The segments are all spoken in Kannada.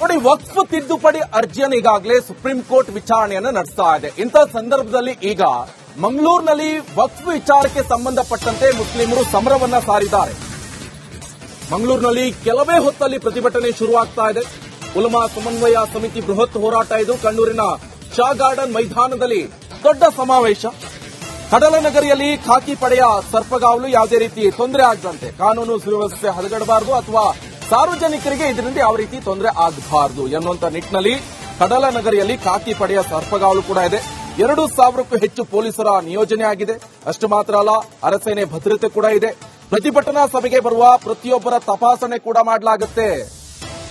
ನೋಡಿ, ವಕ್ಫ್ ತಿದ್ದುಪಡಿ ಅರ್ಜಿಯನ್ನು ಈಗಾಗಲೇ ಸುಪ್ರೀಂ ಕೋರ್ಟ್ ವಿಚಾರಣೆಯನ್ನು ನಡೆಸ್ತಾ ಇದೆ. ಇಂಥ ಸಂದರ್ಭದಲ್ಲಿ ಈಗ ಮಂಗಳೂರಿನಲ್ಲಿ ವಕ್ಫ್ ವಿಚಾರಕ್ಕೆ ಸಂಬಂಧಪಟ್ಟಂತೆ ಮುಸ್ಲಿಮರು ಸಮರವನ್ನ ಸಾರಿದ್ದಾರೆ. ಮಂಗಳೂರಿನಲ್ಲಿ ಕೆಲವೇ ಹೊತ್ತಲ್ಲಿ ಪ್ರತಿಭಟನೆ ಶುರುವಾಗ್ತಾ ಇದೆ. ಉಲಮಾ ಸಮನ್ವಯ ಸಮಿತಿ ಬೃಹತ್ ಹೋರಾಟ ಇದು. ಕಣ್ಣೂರಿನ ಶಾ ಗಾರ್ಡನ್ ಮೈದಾನದಲ್ಲಿ ದೊಡ್ಡ ಸಮಾವೇಶ. ಕಡಲನಗರಿಯಲ್ಲಿ ಖಾಕಿ ಪಡೆಯ ಸರ್ಪಗಾವಲು ಯಾವುದೇ ರೀತಿ ತೊಂದರೆ ಆಗದಂತೆ. ಕಾನೂನು ಸುವ್ಯವಸ್ಥೆ ಹದಗಡಬಾರದು ಅಥವಾ ಸಾರ್ವಜನಿಕರಿಗೆ ಇದರಿಂದ ಯಾವ ರೀತಿ ತೊಂದರೆ ಆಗಬಾರದು ಎನ್ನುವಂತ ನಿಟ್ಟಿನಲ್ಲಿ ಕಡಲ ನಗರಿಯಲ್ಲಿ ಖಾಕಿ ಪಡೆಯ ಸರ್ಪಗಾವಲು ಕೂಡ ಇದೆ. ಎರಡು ಸಾವಿರಕ್ಕೂ ಹೆಚ್ಚು ಪೊಲೀಸರ ನಿಯೋಜನೆ ಆಗಿದೆ. ಅಷ್ಟು ಮಾತ್ರ ಅಲ್ಲ, ಅರಸೇನೆ ಭದ್ರತೆ ಕೂಡ ಇದೆ. ಪ್ರತಿಭಟನಾ ಸಭೆಗೆ ಬರುವ ಪ್ರತಿಯೊಬ್ಬರ ತಪಾಸಣೆ ಕೂಡ ಮಾಡಲಾಗುತ್ತೆ.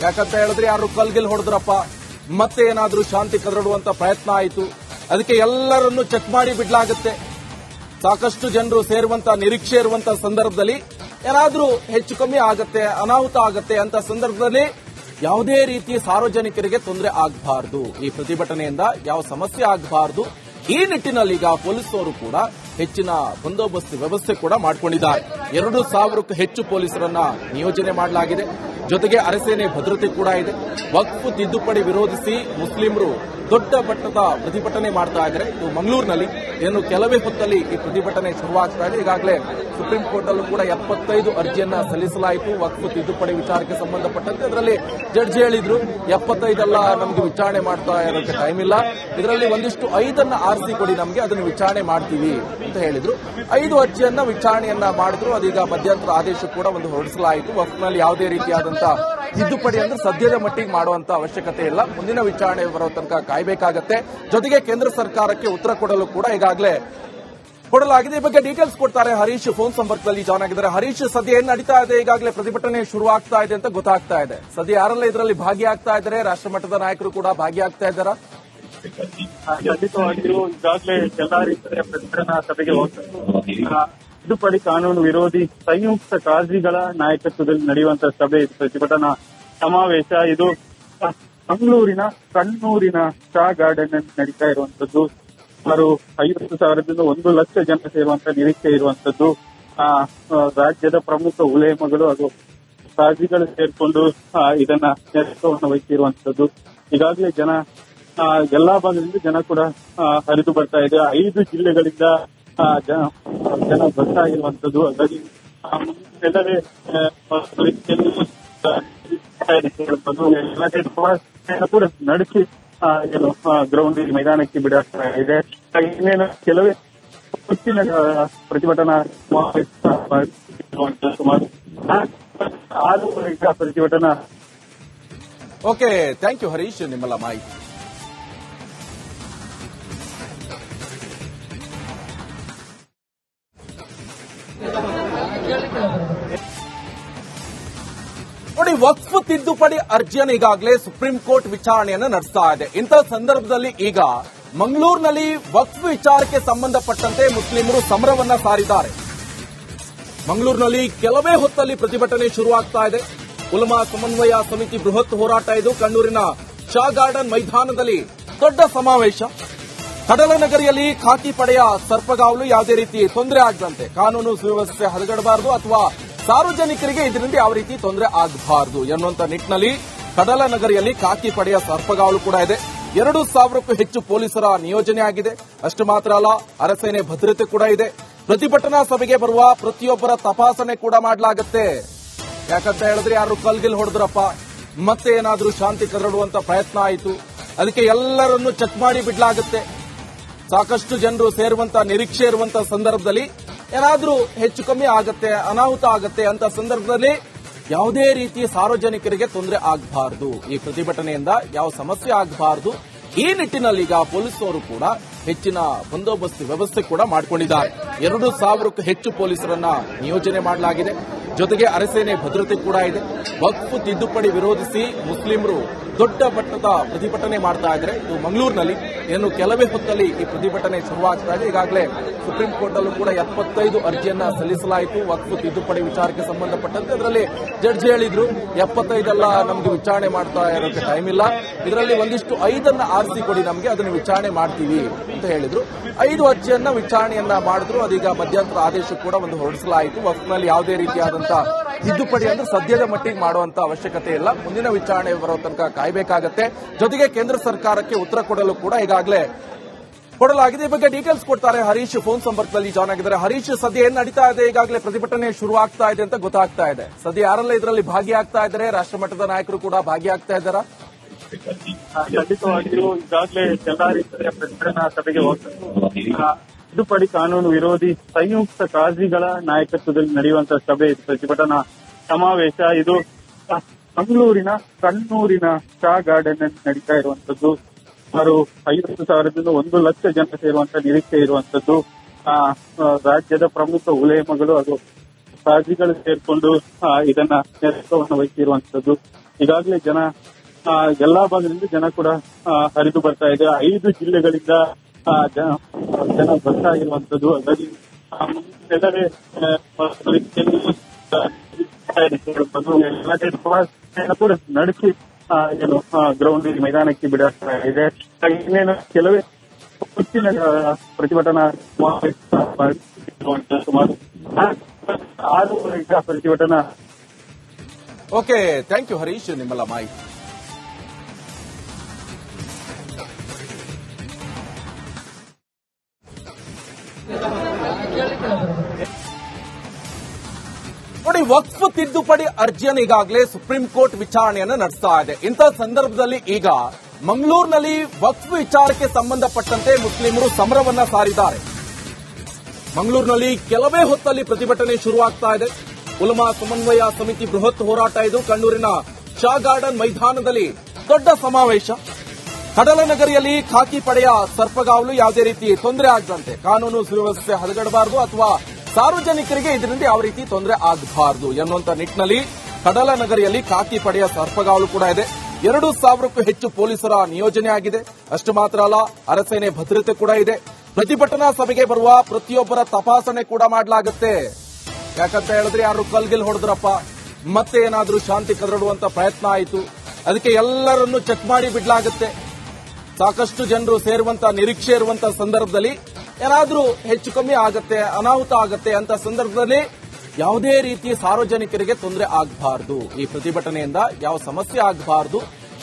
ಯಾಕಂತ ಹೇಳಿದ್ರೆ ಯಾರು ಕಲ್ಗಿಲ್ ಹೊಡೆದ್ರಪ್ಪ? ಮತ್ತೆ ಏನಾದರೂ ಶಾಂತಿ ಕದಡುವಂತ ಪ್ರಯತ್ನ ಆಯಿತು. ಅದಕ್ಕೆ ಎಲ್ಲರನ್ನೂ ಚೆಕ್ ಮಾಡಿ ಬಿಡಲಾಗುತ್ತೆ. ಸಾಕಷ್ಟು ಜನರು ಸೇರುವಂತ ನಿರೀಕ್ಷೆ ಇರುವಂತಹ ಸಂದರ್ಭದಲ್ಲಿ ಏನಾದ್ರೂ ಹೆಚ್ಚು ಕಮ್ಮಿ ಆಗತ್ತೆ, ಅನಾಹುತ ಆಗತ್ತೆ ಅಂತ ಸಂದರ್ಭದಲ್ಲಿ ಯಾವುದೇ ರೀತಿ ಸಾರ್ವಜನಿಕರಿಗೆ ತೊಂದರೆ ಆಗಬಾರದು. ಈ ಪ್ರತಿಭಟನೆಯಿಂದ ಯಾವ ಸಮಸ್ಯೆ ಆಗಬಾರದು, ಈ ನಿಟ್ಟಿನಲ್ಲಿ ಈಗ ಪೊಲೀಸರು ಕೂಡ ಹೆಚ್ಚಿನ ಬಂದೋಬಸ್ತ್ ವ್ಯವಸ್ಥೆ ಕೂಡ ಮಾಡಿಕೊಂಡಿದ್ದಾರೆ. ಎರಡು ಸಾವಿರಕ್ಕೂ ಹೆಚ್ಚು ಪೊಲೀಸರನ್ನ ನಿಯೋಜನೆ ಮಾಡಲಾಗಿದೆ. ಜೊತೆಗೆ ಅರಸೇನೆ ಭದ್ರತೆ ಕೂಡ ಇದೆ. ವಕ್ಫ್ ತಿದ್ದುಪಡಿ ವಿರೋಧಿಸಿ ಮುಸ್ಲಿಮರು ದೊಡ್ಡ ಮಟ್ಟದ ಪ್ರತಿಭಟನೆ ಮಾಡ್ತಾ ಇದ್ದಾರೆ. ಇದು ಮಂಗಳೂರಿನಲ್ಲಿ. ಏನು ಕೆಲವೇ ಹೊತ್ತಲ್ಲಿ ಈ ಪ್ರತಿಭಟನೆ ಶುರುವಾಗ್ತಾ ಇದೆ. ಈಗಾಗಲೇ ಸುಪ್ರೀಂ ಕೋರ್ಟ್ ಅಲ್ಲೂ ಕೂಡ ಎಪ್ಪತ್ತೈದು ಅರ್ಜಿಯನ್ನ ಸಲ್ಲಿಸಲಾಯಿತು. ವಕ್ಫ್ ತಿದ್ದುಪಡಿ ವಿಚಾರಕ್ಕೆ ಸಂಬಂಧಪಟ್ಟಂತೆ ಅದರಲ್ಲಿ ಜಡ್ಜ್ ಹೇಳಿದ್ರು. ಎಪ್ಪತ್ತೈದಲ್ಲ ನಮ್ಗೆ ವಿಚಾರಣೆ ಮಾಡ್ತಾ ಇರೋಕ್ಕೆ ಟೈಮ್ ಇಲ್ಲ. ಇದರಲ್ಲಿ ಒಂದಿಷ್ಟು ಐದನ್ನ ಆರಿಸಿ ಕೊಡಿ ನಮಗೆ, ಅದನ್ನು ವಿಚಾರಣೆ ಮಾಡ್ತೀವಿ ಅಂತ ಹೇಳಿದ್ರು. ಐದು ಅರ್ಜಿಯನ್ನ ವಿಚಾರಣೆಯನ್ನ ಮಾಡಿದ್ರು. ಅದೀಗ ಮಧ್ಯಂತರ ಆದೇಶ ಕೂಡ ಒಂದು ಹೊರಡಿಸಲಾಯಿತು. ವಕ್ಫ್ನಲ್ಲಿ ಯಾವುದೇ ರೀತಿಯಾದಂತ ತಿದ್ದುಪಡಿ ಅಂದ್ರೆ ಸದ್ಯದ ಮಟ್ಟಿಗೆ ಮಾಡುವಂತ ಅವಶ್ಯಕತೆ ಇಲ್ಲ. ಮುಂದಿನ ವಿಚಾರಣೆ ಬರೋ ತನಕ ಕಾಯಬೇಕಾಗತ್ತೆ. ಜೊತೆಗೆ ಕೇಂದ್ರ ಸರ್ಕಾರಕ್ಕೆ ಉತ್ತರ ಕೊಡಲು ಕೂಡ ಈಗಾಗಲೇ ಕೊಡಲಾಗಿದೆ. ಈ ಬಗ್ಗೆ ಡೀಟೇಲ್ಸ್ ಕೊಡ್ತಾರೆ ಹರೀಶ್. ಫೋನ್ ಸಂಪರ್ಕದಲ್ಲಿ ಜಾಯ್ನ್ ಆಗಿದ್ದಾರೆ. ಹರೀಶ್, ಸದ್ಯ ಏನ್ ನಡೀತಾ ಇದೆ? ಈಗಾಗಲೇ ಪ್ರತಿಭಟನೆ ಶುರು ಆಗ್ತಾ ಇದೆ ಅಂತ ಗೊತ್ತಾಗ್ತಾ ಇದೆ. ಸದ್ಯ ಯಾರೆಲ್ಲ ಇದರಲ್ಲಿ ಭಾಗಿಯಾಗ್ತಾ ಇದ್ದಾರೆ? ರಾಷ್ಟ್ರ ಮಟ್ಟದ ನಾಯಕರು ಕೂಡ ಭಾಗಿಯಾಗ್ತಾ ಇದ್ದಾರಾ? ಖಂಡಿತವಾಗಿಯೂ ಈಗಾಗಲೇ ಎಲ್ಲಾ ರೀತಿಯ ಪ್ರತಿಭಟನಾ ಸಭೆಗೆ ತಿದ್ದುಪಡಿ ಕಾನೂನು ವಿರೋಧಿ ಸಂಯುಕ್ತ ಕಾಳಜಿಗಳ ನಾಯಕತ್ವದಲ್ಲಿ ನಡೆಯುವಂತಹ ಸಭೆ. ಪ್ರತಿಭಟನಾ ಸಮಾವೇಶ. ಇದು ಮಂಗಳೂರಿನ ಕಣ್ಣೂರಿನ ಸ್ಟಾ ಗಾರ್ಡನ್ ನಡೀತಾ ಇರುವಂತದ್ದು. ಸುಮಾರು ಐವತ್ತು ಸಾವಿರದಿಂದ ಒಂದು ಲಕ್ಷ ಜನ ಸೇರುವಂತ ನಿರೀಕ್ಷೆ ಇರುವಂತದ್ದು ಆ, ರಾಜ್ಯದ ಪ್ರಮುಖ ಉಲೇಮಗಳು ಅದು ಸಾಜಿಗಳು ಸೇರ್ಕೊಂಡು ಇದನ್ನ ನೇತೃತ್ವವನ್ನು ವಹಿಸಿರುವಂತದ್ದು. ಈಗಾಗಲೇ ಜನ ಎಲ್ಲಾ ಭಾಗದಿಂದ ಜನ ಕೂಡ ಹರಿದು ಬರ್ತಾ ಇದೆ. ಐದು ಜಿಲ್ಲೆಗಳಿಂದ ಜನ ಬರ್ತಾ ಇರುವಂತದ್ದು. ಹಾಗಾಗಿ ಎಲ್ಲವೇ ಕೂಡ ನಡೆಸಿ ಏನು ಗ್ರೌಂಡ್ ಮೈದಾನಕ್ಕೆ ಬಿಡಾಗ್ತಾ ಇದೆ. ಇನ್ನೇನು, ಕೆಲವೇ ಹೆಚ್ಚಿನ ಪ್ರತಿಭಟನಾ ಸುಮಾರು ಆರೂವರೆಗೆ ಪ್ರತಿಭಟನಾ ಓಕೆ ಥ್ಯಾಂಕ್ ಯು ಹರೀಶ್ ನಿಮ್ಮೆಲ್ಲ ಮಾಹಿತಿ. ವಕ್ಫ್ ತಿದ್ದುಪಡಿ ಅರ್ಜಿಯನ್ನು ಈಗಾಗಲೇ ಸುಪ್ರೀಂ ಕೋರ್ಟ್ ವಿಚಾರಣೆಯನ್ನು ನಡೆಸ್ತಾ ಇದೆ. ಇಂತಹ ಸಂದರ್ಭದಲ್ಲಿ ಈಗ ಮಂಗಳೂರಿನಲ್ಲಿ ವಕ್ಫ್ ವಿಚಾರಕ್ಕೆ ಸಂಬಂಧಪಟ್ಟಂತೆ ಮುಸ್ಲಿಮರು ಸಮರವನ್ನ ಸಾರಿದ್ದಾರೆ. ಮಂಗಳೂರಿನಲ್ಲಿ ಕೆಲವೇ ಹೊತ್ತಲ್ಲಿ ಪ್ರತಿಭಟನೆ ಶುರುವಾಗ್ತಾ ಇದೆ. ಉಲಮಾ ಸಮನ್ವಯ ಸಮಿತಿ ಬೃಹತ್ ಹೋರಾಟ ಇದು. ಕಣ್ಣೂರಿನ ಶಾ ಗಾರ್ಡನ್ ಮೈದಾನದಲ್ಲಿ ದೊಡ್ಡ ಸಮಾವೇಶ. ಕಡಲನಗರಿಯಲ್ಲಿ ಖಾಕಿ ಪಡೆಯ ಸರ್ಪಗಾವಲು ಯಾವುದೇ ರೀತಿ ತೊಂದರೆ ಆಗದಂತೆ. ಕಾನೂನು ಸುವ್ಯವಸ್ಥೆ ಹದಗಡಬಾರದು ಅಥವಾ ಸಾರ್ವಜನಿಕರಿಗೆ ಇದರಿಂದ ಯಾವ ರೀತಿ ತೊಂದರೆ ಆಗಬಾರದು ಎನ್ನುವಂತ ನಿಟ್ಟಿನಲ್ಲಿ ಕಡಲನಗರಿಯಲ್ಲಿ ಖಾಕಿ ಪಡೆಯ ಸರ್ಪಗಾವಲು ಕೂಡ ಇದೆ. ಎರಡು ಸಾವಿರಕ್ಕೂ ಹೆಚ್ಚು ಪೊಲೀಸರ ನಿಯೋಜನೆ ಆಗಿದೆ. ಅಷ್ಟು ಮಾತ್ರ ಅಲ್ಲ, ಅರಸೇನೆ ಭದ್ರತೆ ಕೂಡ ಇದೆ. ಪ್ರತಿಭಟನಾ ಸಭೆಗೆ ಬರುವ ಪ್ರತಿಯೊಬ್ಬರ ತಪಾಸಣೆ ಕೂಡ ಮಾಡಲಾಗುತ್ತೆ. ಯಾಕಂತ ಹೇಳಿದ್ರೆ ಯಾರು ಕಲ್ಗಿಲ್ ಹೊಡೆದ್ರಪ್ಪ? ಮತ್ತೆ ಏನಾದರೂ ಶಾಂತಿ ಕದಡುವಂತ ಪ್ರಯತ್ನ ಆಯಿತು. ಅದಕ್ಕೆ ಎಲ್ಲರನ್ನೂ ಚೆಕ್ ಮಾಡಿ ಬಿಡಲಾಗುತ್ತೆ. ಸಾಕಷ್ಟು ಜನರು ಸೇರುವಂತ ನಿರೀಕ್ಷೆ ಇರುವಂತಹ ಸಂದರ್ಭದಲ್ಲಿ ಏನಾದ್ರೂ ಹೆಚ್ಚು ಕಮ್ಮಿ ಆಗತ್ತೆ, ಅನಾಹುತ ಆಗತ್ತೆ ಅಂತ ಸಂದರ್ಭದಲ್ಲಿ ಯಾವುದೇ ರೀತಿ ಸಾರ್ವಜನಿಕರಿಗೆ ತೊಂದರೆ ಆಗಬಾರದು. ಈ ಪ್ರತಿಭಟನೆಯಿಂದ ಯಾವ ಸಮಸ್ಯೆ ಆಗಬಾರದು, ಈ ನಿಟ್ಟಿನಲ್ಲಿ ಈಗ ಪೊಲೀಸರು ಕೂಡ ಹೆಚ್ಚಿನ ಬಂದೋಬಸ್ತ್ ವ್ಯವಸ್ಥೆ ಕೂಡ ಮಾಡಿಕೊಂಡಿದ್ದಾರೆ. ಎರಡು ಸಾವಿರಕ್ಕೂ ಹೆಚ್ಚು ಪೊಲೀಸರನ್ನ ನಿಯೋಜನೆ ಮಾಡಲಾಗಿದೆ. ಜೊತೆಗೆ ಅರಸೇನೆ ಭದ್ರತೆ ಕೂಡ ಇದೆ. ವಕ್ಫ್ ತಿದ್ದುಪಡಿ ವಿರೋಧಿಸಿ ಮುಸ್ಲಿಮರು ದೊಡ್ಡ ಮಟ್ಟದ ಪ್ರತಿಭಟನೆ ಮಾಡ್ತಾ ಇದ್ರೆ ಇದು ಮಂಗಳೂರಿನಲ್ಲಿ. ಏನು ಕೆಲವೇ ಹೊತ್ತಲ್ಲಿ ಈ ಪ್ರತಿಭಟನೆ ಶುರುವಾಗ್ತಾ ಇದೆ ಈಗಾಗಲೇ ಸುಪ್ರೀಂ ಕೋರ್ಟ್ ಅಲ್ಲೂ ಕೂಡ ಎಪ್ಪತ್ತೈದು ಅರ್ಜಿಯನ್ನ ಸಲ್ಲಿಸಲಾಯಿತು. ವಕ್ಫ್ ತಿದ್ದುಪಡಿ ವಿಚಾರಕ್ಕೆ ಸಂಬಂಧಪಟ್ಟಂತೆ ಅದರಲ್ಲಿ ಜಡ್ಜ್ ಹೇಳಿದ್ರು, ಎಪ್ಪತ್ತೈದಲ್ಲ ನಮ್ಗೆ ವಿಚಾರಣೆ ಮಾಡ್ತಾ ಇರೋಕ್ಕೆ ಟೈಮ್ ಇಲ್ಲ. ಇದರಲ್ಲಿ ಒಂದಿಷ್ಟು ಐದನ್ನ ಆರಿಸಿ ಕೊಡಿ ನಮಗೆ, ಅದನ್ನು ವಿಚಾರಣೆ ಮಾಡ್ತೀವಿ ಅಂತ ಹೇಳಿದ್ರು. ಐದು ಅರ್ಜಿಯನ್ನ ವಿಚಾರಣೆಯನ್ನ ಮಾಡಿದ್ರು. ಅದೀಗ ಮಧ್ಯಂತರ ಆದೇಶ ಕೂಡ ಒಂದು ಹೊರಡಿಸಲಾಯಿತು. ವಕ್ಫ್ನಲ್ಲಿ ಯಾವುದೇ ರೀತಿಯಾದಂತ ತಿದ್ದುಪಡಿ ಅಂದ್ರೆ ಸದ್ಯದ ಮಟ್ಟಿಗೆ ಮಾಡುವಂತ ಅವಶ್ಯಕತೆ ಇಲ್ಲ. ಮುಂದಿನ ವಿಚಾರಣೆ ಬರೋ ತನಕ ಕಾಯ್ಬೇಕಾಗತ್ತೆ. ಜೊತೆಗೆ ಕೇಂದ್ರ ಸರ್ಕಾರಕ್ಕೆ ಉತ್ತರ ಕೊಡಲು ಕೂಡ ಈಗಾಗಲೇ ಕೊಡಲಾಗಿದೆ. ಈ ಬಗ್ಗೆ ಡೀಟೇಲ್ಸ್ ಕೊಡ್ತಾರೆ ಹರೀಶ್. ಫೋನ್ ಸಂಪರ್ಕದಲ್ಲಿ ಜಾಯ್ನ್ ಆಗಿದ್ದಾರೆ. ಹರೀಶ್, ಸದ್ಯ ಏನ್ ನಡೀತಾ ಇದೆ? ಈಗಾಗಲೇ ಪ್ರತಿಭಟನೆ ಶುರು ಆಗ್ತಾ ಇದೆ ಅಂತ ಗೊತ್ತಾಗ್ತಾ ಇದೆ. ಸದ್ಯ ಯಾರೆಲ್ಲ ಇದರಲ್ಲಿ ಭಾಗಿಯಾಗ್ತಾ ಇದ್ದಾರೆ? ರಾಷ್ಟ್ರ ಮಟ್ಟದ ನಾಯಕರು ಕೂಡ ಭಾಗಿಯಾಗ್ತಾ ಇದ್ದಾರಾ? ಖಂಡಿತವಾಗಿಯೂ ಈಗಾಗಲೇ ಜಿಲ್ಲಾಧಿಕಾರಿಯ ಪ್ರತಿಭಟನಾ ಸಭೆಗೆ ಹೋಗ್ತಾರೆ. ತಿದ್ದುಪಡಿ ಕಾನೂನು ವಿರೋಧಿ ಸಂಯುಕ್ತ ಕಾಜಿಗಳ ನಾಯಕತ್ವದಲ್ಲಿ ನಡೆಯುವಂತಹ ಸಭೆ ಪ್ರತಿಭಟನಾ ಸಮಾವೇಶ. ಇದು ಮಂಗಳೂರಿನ ಕಣ್ಣೂರಿನ ಶಾ ಗಾರ್ಡನ್ನಲ್ಲಿ ನಡೀತಾ ಇರುವಂತದ್ದು ಸುಮಾರು ಐವತ್ತು ಸಾವಿರದಿಂದ ಒಂದು ಲಕ್ಷ ಜನ ಸೇರುವಂತಹ ನಿರೀಕ್ಷೆ ಇರುವಂತದ್ದು ಆ, ರಾಜ್ಯದ ಪ್ರಮುಖ ಉಲೇಮಗಳು ಅದು ಕಾಜಿಗಳು ಸೇರ್ಕೊಂಡು ಇದನ್ನ ನೇತೃತ್ವವನ್ನು ವಹಿಸಿರುವಂತದ್ದು ಈಗಾಗಲೇ ಜನ ಎಲ್ಲಾ ಭಾಗದಿಂದ ಜನ ಕೂಡ ಹರಿದು ಬರ್ತಾ ಇದೆ. ಐದು ಜಿಲ್ಲೆಗಳಿಂದ ಜನ ಜನ ಬರ್ತಾ ಅದರಲ್ಲಿ ನಡೆಸಿ ಏನು ಗ್ರೌಂಡ್ ಮೈದಾನಕ್ಕೆ ಬಿಡಿದೆ ಇದೆ. ಇನ್ನೇನು, ಕೆಲವೇ ಹೆಚ್ಚಿನ ಪ್ರತಿಭಟನಾ ಸುಮಾರು ಆರು ಪ್ರತಿಭಟನಾ. ಓಕೆ ಥ್ಯಾಂಕ್ ಯು ಹರೀಶ್ ನಿಮ್ಮೆಲ್ಲ ಮಾಹಿತಿ. ವಕ್ಫ್ ತಿದ್ದುಪಡಿ ಅರ್ಜಿಯನ್ನು ಈಗಾಗಲೇ ಸುಪ್ರೀಂ ಕೋರ್ಟ್ ವಿಚಾರಣೆಯನ್ನು ನಡೆಸ್ತಾ ಇದೆ. ಇಂಥ ಸಂದರ್ಭದಲ್ಲಿ ಈಗ ಮಂಗಳೂರಿನಲ್ಲಿ ವಕ್ಫ್ ವಿಚಾರಕ್ಕೆ ಸಂಬಂಧಪಟ್ಟಂತೆ ಮುಸ್ಲಿಮರು ಸಮರವನ್ನ ಸಾರಿದ್ದಾರೆ. ಮಂಗಳೂರಿನಲ್ಲಿ ಕೆಲವೇ ಹೊತ್ತಲ್ಲಿ ಪ್ರತಿಭಟನೆ ಶುರುವಾಗ್ತಾ ಇದೆ. ಉಲಮಾ ಸಮನ್ವಯ ಸಮಿತಿ ಬೃಹತ್ ಹೋರಾಟ ಇದು. ಕಣ್ಣೂರಿನ ಶಾ ಗಾರ್ಡನ್ ಮೈದಾನದಲ್ಲಿ ದೊಡ್ಡ ಸಮಾವೇಶ. ಕಡಲನಗರಿಯಲ್ಲಿ ಖಾಕಿ ಪಡೆಯ ಸರ್ಪಗಾವಲು ಯಾವುದೇ ರೀತಿ ತೊಂದರೆ ಆಗದಂತೆ. ಕಾನೂನು ಸುವ್ಯವಸ್ಥೆ ಹದಗಡಬಾರದು ಅಥವಾ ಸಾರ್ವಜನಿಕರಿಗೆ ಇದರಿಂದ ಯಾವ ರೀತಿ ತೊಂದರೆ ಆಗಬಾರದು ಎನ್ನುವಂತ ನಿಟ್ಟಿನಲ್ಲಿ ಕಡಲ ನಗರಿಯಲ್ಲಿ ಖಾಕಿ ಪಡೆಯ ಸರ್ಪಗಾವಲು ಕೂಡ ಇದೆ. ಎರಡು ಸಾವಿರಕ್ಕೂ ಹೆಚ್ಚು ಪೊಲೀಸರ ನಿಯೋಜನೆ ಆಗಿದೆ. ಅಷ್ಟು ಮಾತ್ರ ಅಲ್ಲ, ಅರಸೇನೆ ಭದ್ರತೆ ಕೂಡ ಇದೆ. ಪ್ರತಿಭಟನಾ ಸಭೆಗೆ ಬರುವ ಪ್ರತಿಯೊಬ್ಬರ ತಪಾಸಣೆ ಕೂಡ ಮಾಡಲಾಗುತ್ತೆ. ಯಾಕಂತ ಹೇಳಿದ್ರೆ ಯಾರು ಕಲ್ಗಿಲ್ ಹೊಡೆದ್ರಪ್ಪ? ಮತ್ತೆ ಏನಾದರೂ ಶಾಂತಿ ಕದರಡುವಂತ ಪ್ರಯತ್ನ ಆಯಿತು. ಅದಕ್ಕೆ ಎಲ್ಲರನ್ನೂ ಚೆಕ್ ಮಾಡಿ ಬಿಡಲಾಗುತ್ತೆ. ಸಾಕಷ್ಟು ಜನರು ಸೇರುವಂತ ನಿರೀಕ್ಷೆ ಇರುವಂತಹ ಸಂದರ್ಭದಲ್ಲಿ ಏನಾದ್ರೂ ಹೆಚ್ಚು ಕಮ್ಮಿ ಆಗತ್ತೆ, ಅನಾಹುತ ಆಗತ್ತೆ ಅಂತ ಸಂದರ್ಭದಲ್ಲಿ ಯಾವುದೇ ರೀತಿ ಸಾರ್ವಜನಿಕರಿಗೆ ತೊಂದರೆ ಆಗಬಾರದು. ಈ ಪ್ರತಿಭಟನೆಯಿಂದ ಯಾವ ಸಮಸ್ಯೆ ಆಗಬಾರದು,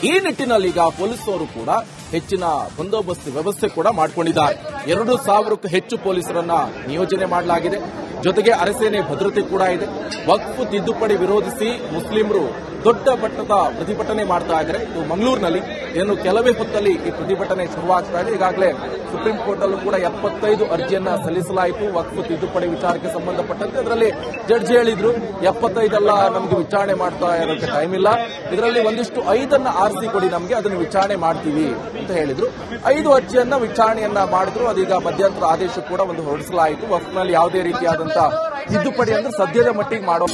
ಈ ನಿಟ್ಟಿನಲ್ಲಿ ಈಗ ಪೊಲೀಸರು ಕೂಡ ಹೆಚ್ಚಿನ ಬಂದೋಬಸ್ತ್ ವ್ಯವಸ್ಥೆ ಕೂಡ ಮಾಡಿಕೊಂಡಿದ್ದಾರೆ. ಎರಡು ಸಾವಿರಕ್ಕೂ ಹೆಚ್ಚು ಪೊಲೀಸರನ್ನ ನಿಯೋಜನೆ ಮಾಡಲಾಗಿದೆ. ಜೊತೆಗೆ ಅರಸೇನೆ ಭದ್ರತೆ ಕೂಡ ಇದೆ. ವಕ್ಫ್ ತಿದ್ದುಪಡಿ ವಿರೋಧಿಸಿ ಮುಸ್ಲಿಮರು ದೊಡ್ಡ ಮಟ್ಟದ ಪ್ರತಿಭಟನೆ ಮಾಡ್ತಾ ಇದ್ದಾರೆ. ಇದು ಮಂಗಳೂರಿನಲ್ಲಿ. ಏನು ಕೆಲವೇ ಹೊತ್ತಲ್ಲಿ ಈ ಪ್ರತಿಭಟನೆ ಶುರುವಾಗ್ತಾ ಇದೆ. ಈಗಾಗಲೇ ಸುಪ್ರೀಂ ಕೋರ್ಟ್ ಅಲ್ಲೂ ಕೂಡ ಎಪ್ಪತ್ತೈದು ಅರ್ಜಿಯನ್ನ ಸಲ್ಲಿಸಲಾಯಿತು. ವಕ್ಫ್ ತಿದ್ದುಪಡಿ ವಿಚಾರಕ್ಕೆ ಸಂಬಂಧಪಟ್ಟಂತೆ ಅದರಲ್ಲಿ ಜಡ್ಜ್ ಹೇಳಿದ್ರು, ಎಪ್ಪತ್ತೈದಲ್ಲ ನಮಗೆ ವಿಚಾರಣೆ ಮಾಡ್ತಾ ಇರೋಕ್ಕೆ ಟೈಮ್ ಇಲ್ಲ. ಇದರಲ್ಲಿ ಒಂದಿಷ್ಟು ಐದನ್ನ ಆರಿಸಿ ಕೊಡಿ ನಮಗೆ, ಅದನ್ನು ವಿಚಾರಣೆ ಮಾಡ್ತೀವಿ ಅಂತ ಹೇಳಿದ್ರು. ಐದು ಅರ್ಜಿಯನ್ನ ವಿಚಾರಣೆಯನ್ನ ಮಾಡಿದ್ರು. ಅದೀಗ ಮಧ್ಯಂತರ ಆದೇಶ ಕೂಡ ಒಂದು ಹೊರಡಿಸಲಾಯಿತು. ವಕ್ಫ್ನಲ್ಲಿ ಯಾವುದೇ ರೀತಿಯಾದಂತಹ ತಿದ್ದುಪಡಿ ಅಂದ್ರೆ ಸದ್ಯದ ಮಟ್ಟಿಗೆ ಮಾಡೋ